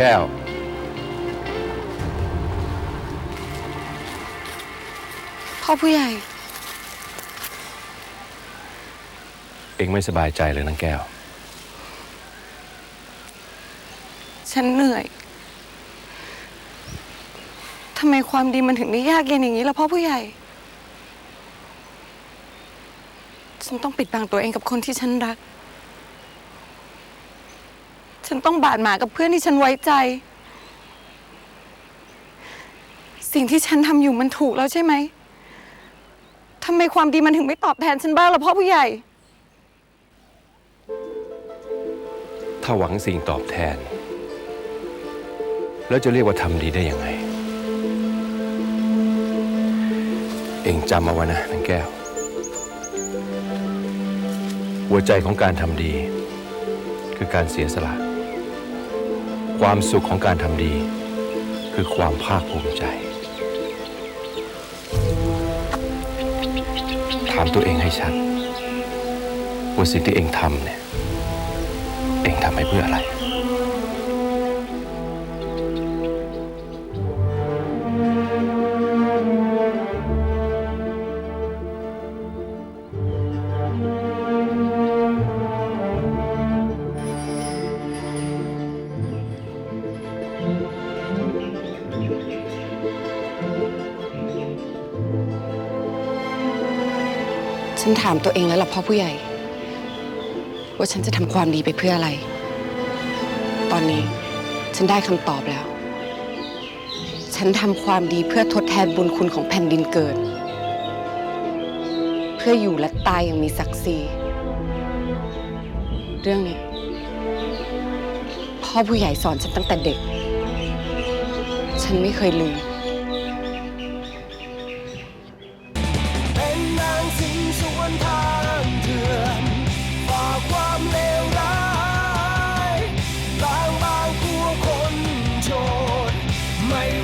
แก้ว พ่อผู้ใหญ่ เองไม่สบายใจเลยนางแก้ว ฉันเหนื่อย ทำไมความดีมันถึงได้ยากเย็นอย่างนี้ล่ะพ่อผู้ใหญ่ ฉันต้องปิดบังตัวเองกับคนที่ฉันรัก ฉันต้องบาดหมางกับเพื่อนที่ฉันไว้ใจ สิ่งที่ฉันทำอยู่มันถูกแล้วใช่ไหมทำไมความดีมันถึงไม่ตอบแทนฉันบ้างล่ะพ่อผู้ใหญ่ ถ้าหวังสิ่งตอบแทน แล้วจะเรียกว่าทำดีได้ยังไง เองจำเอาไว้นะนางแก้ว หัวใจของการทำดี คือการเสียสละ ความสุขของการทำดี คือความภาคภูมิใจ ถามตัวเองให้ชัดว่าสิ่งที่เองทำเนี่ย เองทำไปเพื่ออะไร ฉันถามตัวเองแล้วล่ะพ่อผู้ใหญ่ ว่าฉันจะทำความดีไปเพื่ออะไร ตอนนี้ฉันได้คำตอบแล้ว ฉันทำความดีเพื่อทดแทนบุญคุณของแผ่นดินเกิด เพื่ออยู่และตายอย่างมีศักดิ์ศรีเรื่องนี้ พ่อผู้ใหญ่สอนฉันตั้งแต่เด็ก ฉันไม่เคยลืม